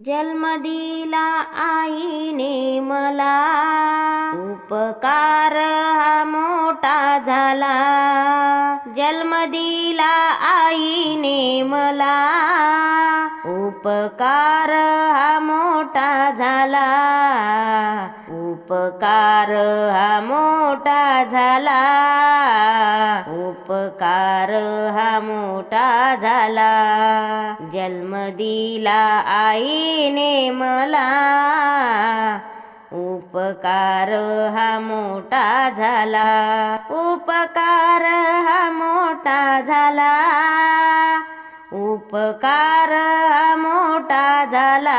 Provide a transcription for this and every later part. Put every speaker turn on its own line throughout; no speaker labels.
जन्म दिला आईने मला उपकार हा मोठा झाला. जन्म दिला आईने मला उपकार उपकार हा मोठा झाला. उपकार हा मोठा झाला. जन्म दिला आईने मला. उपकार हा मोठा झाला. उपकार हा मोठा झाला. उपकार हा मोठा झाला.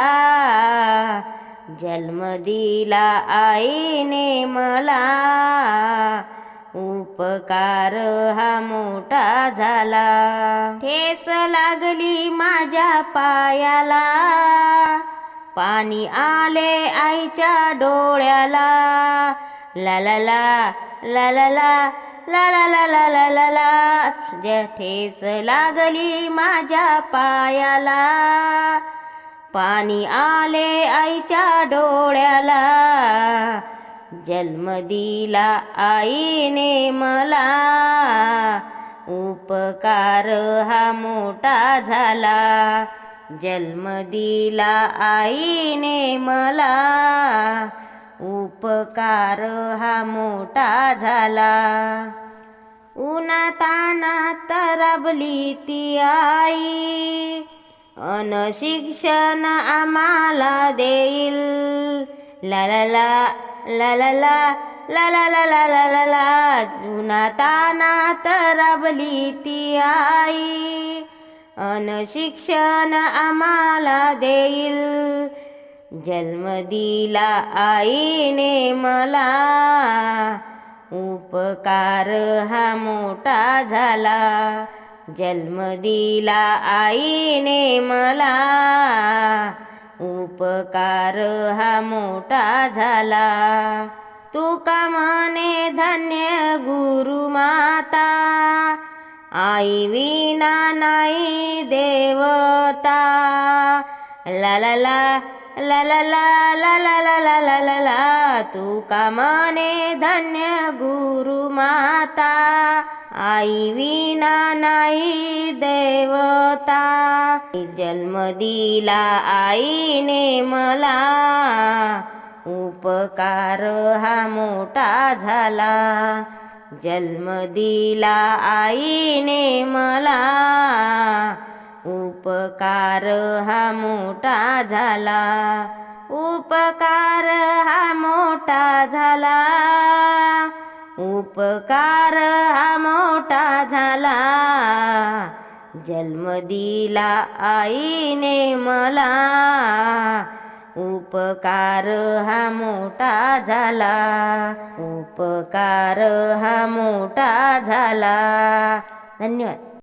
जन्म दिला आईने मला उपकार हा मोठा झाला. ठेस लागली माझ्या पायाला. पाणी आले आईच्या डोळ्याला. ला ला ला ला ला ला ला ला ला ला ला ला ला. ठेस लागली माझ्या पायाला. पाणी आले आईच्या डोळ्याला. जन्म दिला आईने मला. उपकार हा मोठा झाला. जन्म दिला आईने मला. उपकार हा मोठा झाला. उन्हातानात तरबली ती आई. अन शिक्षण आम्हाला देईल. ला ला ला ला ला ला ला ला ला ला ला ला ला. जुना तानात राबली ती आई. अन शिक्षण आम्हाला देईल. जन्म दिला आईने मला. उपकार हा मोठा झाला. जन्म दिला आईने मला उपकार हा मोठा झाला तुका म्हणे धन्य गुरु माता आई विना नाही देवता ला ला ला ला ला ला ला ला ला ला ला ला ला तू का म्हणे धन्य गुरु माता आई विना नाही देवता. जन्म दिला आईने मला. उपकार हा मोठा झाला. जन्म दिला आईने मला. उपकार हा मोठा झाला. उपकार हा मोठा झाला. उपकार हा मोठा झाला. जन्म दिला आईने मला. उपकार हा मोठा झाला. उपकार हा मोठा झाला. धन्यवाद.